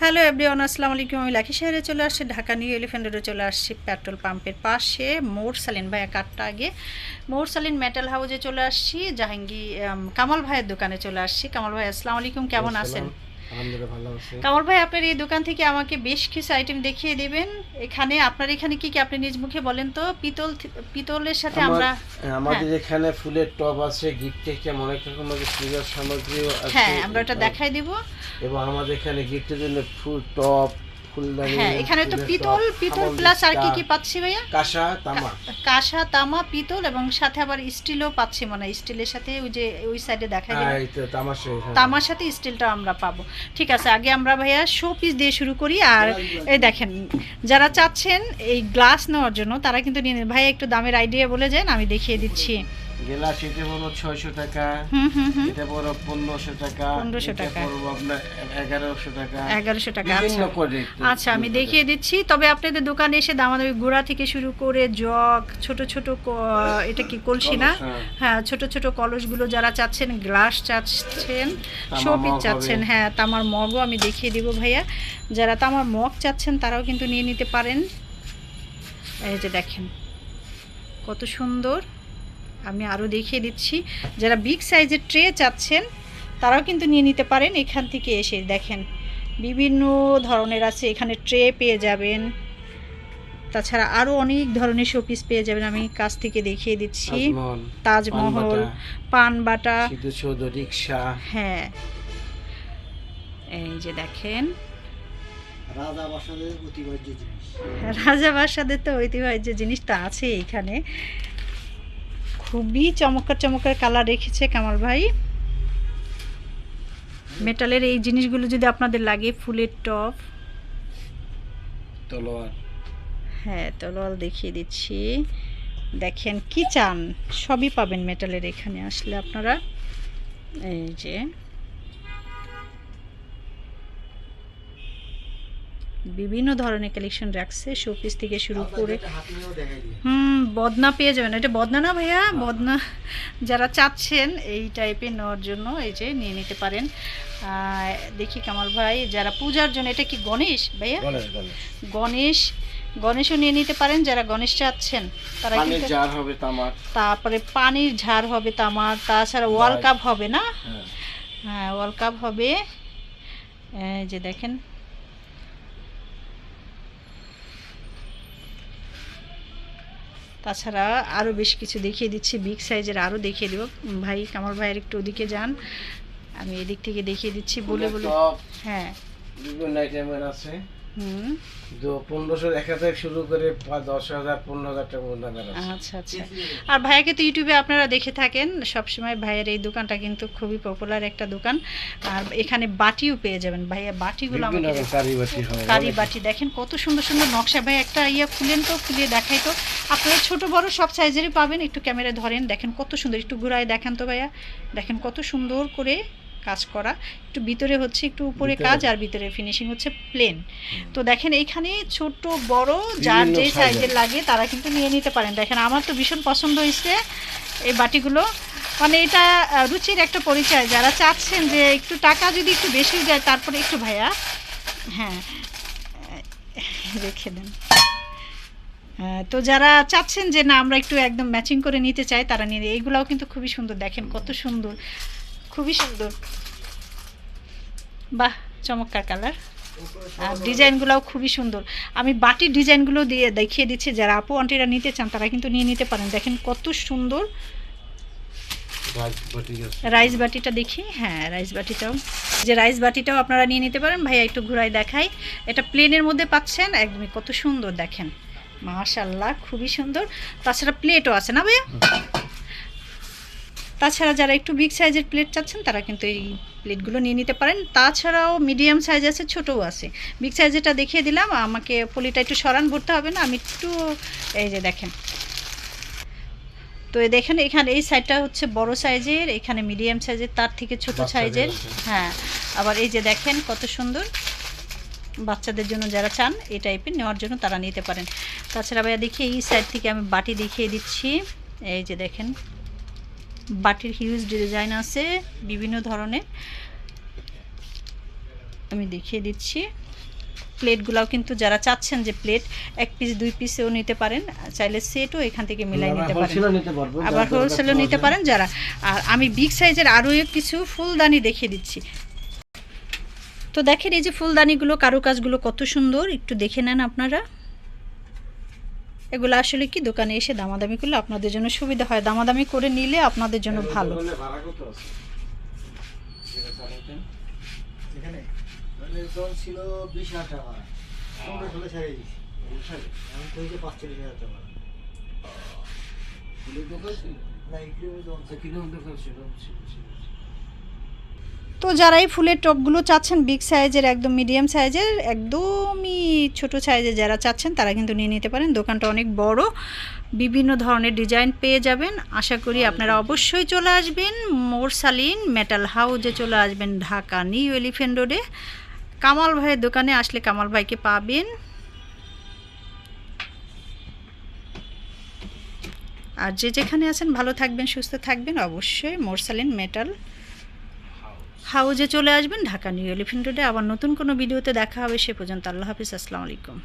Hello everyone আসসালামু আলাইকুম। আমি লাখি শহরে চলে আসছি ঢাকা নিউ এলিফ্যান্ট রোডে চলে আসছি পেট্রোল পাম্পের পাশে মোর সালিন ভাইয়া কাটটা আগে। মোর সালিন মেটাল হাউজে চলে আসছি জাহাঙ্গীর কামাল ভাইয়ের দোকানে চলে আসছি। কামাল ভাই আসসালামু আলাইকুম কেমন আছেন? আলহামদুলিল্লাহ ভালো আছি। কামাল ভাই আপনার এই দোকান থেকে আমাকে বেশ কিছু আইটেম দেখিয়ে দিবেন। এখানে আপনার এখানে কি কি আপনি নিজ মুখে বলেন তো? পিতল পিতলের সাথে আমরা আমাদের এখানে ফুলের টব আছে গিফট থেকে অনেক রকমের পূজার সামগ্রী আছে। হ্যাঁ আমরা এটা দেখাই দিব। এবং আমাদের এখানে গিফটের জন্য ফুল টব ফুলদানি হ্যাঁ এখানে তো পিতল পিতল প্লাস আর কি কি পাচ্ছি ভাইয়া? কাঁসা তামা। কাঁসা তামা পিতল এবং সাথে আবার স্টিলও পাচ্ছি মানে স্টিলের সাথে ওই যে ওই সাইডে দেখা হ্যাঁ। তামার সাথে। স্টিলটা আমরা পাবো। ঠিক আছে আগে আমরা ভাইয়া শো পিস দিয়ে শুরু করি। আর এই দেখেন যারা চাচ্ছেন এই গ্লাস নেওয়ার জন্য তারা কিন্তু নিয়ে নেন। ভাইয়া একটু দামের আইডিয়া বলে যান আমি দেখিয়ে দিচ্ছি। গেলাস এটা পড়ব ছয়শো টাকা। এটা পড়ব পনেরোশো টাকা। 1500 টাকা। আপনার এগারোশো টাকা। এগারোশো টাকা আচ্ছা। আচ্ছা আমি দেখিয়ে দিচ্ছি। তবে আপনাদের দোকানে এসে দামাদামি গুঁড়া থেকে শুরু করে জগ ছোট ছোট এটা কি কলসি না? হ্যাঁ। হ্যাঁ ছোট ছোট কলসগুলো যারা চাচ্ছেন গ্লাস চাচ্ছেন শোপিস চাচ্ছেন হ্যাঁ তামার মগও আমি দেখিয়ে দিব ভাইয়া। যারা তামার মগ চাচ্ছেন তারাও কিন্তু নিয়ে নিতে পারেন। এই যে দেখেন কত সুন্দর। আমি আরও দেখিয়ে দিচ্ছি। যারা বিগ সাইজের ট্রে চাচ্ছেন তারাও কিন্তু নিয়ে নিতে পারেন এখান থেকে এসে। দেখেন বিভিন্ন ধরনের আছে। এখানে ট্রে পেয়ে যাবেন। তাছাড়া আরও অনেক ধরনের শোপিস পেয়ে যাবেন। আমি কাছ থেকে দেখিয়ে দিচ্ছি। তাজমহল পানবাটা, পান বাটা। রিক্সা। হ্যাঁ। এই যে দেখেন। রাজা বাসাদের জিনিস। তো ঐতিহ্য জিনিসটা আছে এখানে। খুবই চমৎকার চমৎকার কালার রেখেছে কামাল ভাই। মেটালের এই জিনিসগুলো যদি আপনাদের লাগে ফুলের টপ। তলোয়ার। হ্যাঁ তলোয়াল দেখিয়ে দিচ্ছি। দেখেন কি চান? সবই পাবেন মেটালের এখানে আসলে আপনারা। এই যে। বিভিন্ন ধরনের কালেকশন রাখছে শোপিস থেকে শুরু করে। হুম বদনা পেয়ে যাবেন। এটা বদনা না ভাইয়া? বদনা যারা চাচ্ছেন এই টাইপের নেওয়ার জন্য এই যে নিয়ে নিতে পারেন। দেখি কামাল ভাই যারা পূজার জন্য এটা কি গণেশ ভাইয়া? গণেশ গণেশ। গণেশ গণেশও নিয়ে নিতে পারেন যারা গণেশ চাচ্ছেন তারা জার হবে তামার। তারপরে পানির ঝাড় হবে তামার তাছাড়া ওয়াল Right. কাপ হবে না? হ্যাঁ। হ্যাঁ ওয়াল কাপ হবে। এই যে দেখেন তাছাড়া আরও বেশ কিছু দেখিয়ে দিচ্ছি বিগ সাইজের আরও দেখিয়ে দেবো। ভাই কামাল ভাইয়ের একটু ওদিকে যান। আমি এদিক থেকে দেখিয়ে দিচ্ছি বলে বলে। হ্যাঁ। বিভিন্ন আইটেমের আছে। পনেরোশো এক হাজার শুরু করে দশ হাজার পনেরো হাজার টাকা পর্যন্ত দামের আছে আচ্ছা আচ্ছা। আর ভাইয়াকে তো ইউটিউবে আপনারা দেখে থাকেন সবসময় ভাইয়ের এই দোকানটা কিন্তু খুবই পপুলার একটা দোকান। আর এখানে বাটিও পেয়ে যাবেন। ভাইয়া বাটিগুলো আমাকে কারি বাটি দেখেন কত সুন্দর সুন্দর নকশা। ভাই একটা ইয়া খুলেন তো খুলিয়ে দেখাই তো। আপনারা ছোট বড় সব সাইজেরই পাবেন। একটু ক্যামেরায় ধরেন দেখেন কত সুন্দর। একটু ঘুরায় দেখেন তো ভাইয়া। দেখেন কত সুন্দর করে কাজ করা। একটু ভিতরে হচ্ছে একটু উপরে কাজ আর ভিতরে ফিনিশিং হচ্ছে প্লেন তো দেখেন এইখানে ছোট বড় যার যে। সাইজের লাগে তারা কিন্তু নিয়ে নিতে পারেন। দেখেন আমার তো ভীষণ পছন্দ হয়েছে এই বাটিগুলো। মানে এটা রুচির একটা পরিচয়। যারা চাচ্ছেন যে একটু টাকা যদি একটু বেশি যায় তারপরে একটু ভাইয়া। হ্যাঁ। রেখে দেন। হ্যাঁ, তো যারা চাচ্ছেন যে না আমরা একটু একদম ম্যাচিং করে নিতে চাই তারা নিয়ে এইগুলাও কিন্তু খুবই সুন্দর। দেখেন কত সুন্দর। খুবই সুন্দর। বাহ, চমৎকার কালার আর ডিজাইনগুলোও খুবই সুন্দর। আমি বাটির ডিজাইনগুলো দিয়ে দেখিয়ে দিচ্ছি, যারা আপু আন্টিরা নিতে চান, তারা কিন্তু নিয়ে নিতে পারেন। দেখেন কত সুন্দর রাইস বাটিটা দেখি। হ্যাঁ রাইস বাটিটাও। যে রাইস বাটিটাও আপনারা নিয়ে নিতে পারেন। ভাইয়া একটু ঘুরাই দেখাই। এটা প্লেনের মধ্যে পাচ্ছেন। একদমই কত সুন্দর, দেখেন। মাশাল্লাহ খুবই সুন্দর। তাছাড়া প্লেটও আছে না ভাইয়া? তাছাড়া যারা একটু বিগ সাইজের প্লেট চাচ্ছেন তারা কিন্তু এই প্লেটগুলো নিয়ে নিতে পারেন। তাছাড়াও মিডিয়াম সাইজ আছে ছোটও আছে। বিগ সাইজেরটা দেখিয়ে দিলাম আমাকে পলিটা একটু সরান ভরতে হবে না আমি একটু এই যে দেখেন। তো দেখেন এখানে এই সাইডটা হচ্ছে বড় সাইজের এখানে মিডিয়াম সাইজের তার থেকে ছোট সাইজের হ্যাঁ আবার এই যে দেখেন কত সুন্দর। বাচ্চাদের জন্য যারা চান এই টাইপের নেওয়ার জন্য তারা নিতে পারেন। তাছাড়া ভাইয়া দেখি এই সাইড থেকে আমি বাটি দেখিয়ে দিচ্ছি। এই যে দেখেন বাটির হিউজ ডিজাইন আছে বিভিন্ন ধরনের। আমি দেখিয়ে দিচ্ছি। প্লেটগুলাও কিন্তু যারা চাচ্ছেন যে প্লেট এক পিস দুই পিসেও নিতে পারেন। চাইলে সেটও এখান থেকে মিলাই নিতে পারেন। আবার হোলসেলও নিতে পারেন যারা। আর আমি বিগ সাইজের আরও কিছু ফুলদানি দেখিয়ে দিচ্ছি। তো দেখেন এই যে ফুলদানিগুলো কারুকাজগুলো কত সুন্দর। একটু দেখে নেন আপনারা। এগুলো আসলে কি? দোকানে এসে দামাদামি করলে আপনাদের জন্য সুবিধা হয়। দামাদামি করে নিলে আপনাদের জন্য ভালো। ছিল। তো যারা এই ফুলের টপগুলো চাচ্ছেন বিগ সাইজের একদম মিডিয়াম সাইজের একদমই ছোট সাইজের যারা চাচ্ছেন, তারা কিন্তু নিয়ে নিতে পারেন। দোকানটা অনেক বড়, বিভিন্ন ধরনের ডিজাইন পেয়ে যাবেন। আশা করি আপনারা অবশ্যই চলে আসবেন মোরসালিন মেটাল হাউজে চলে আসবেন ঢাকা নিউ এলিফেন্ট রোডে কামাল ভাইয়ের দোকানে আসলে কামাল ভাইকে পাবেন। আর যে যেখানে আছেন, ভালো থাকবেন, সুস্থ থাকবেন, অবশ্যই মোরসালিন মেটাল হাউজে চলে আসবেন, ঢাকা নিউ এলিফেন্ট রোডে আবার নতুন কোনো ভিডিওতে দেখা হবে, সে পর্যন্ত আল্লাহ হাফিজ, আসসালামু আলাইকুম।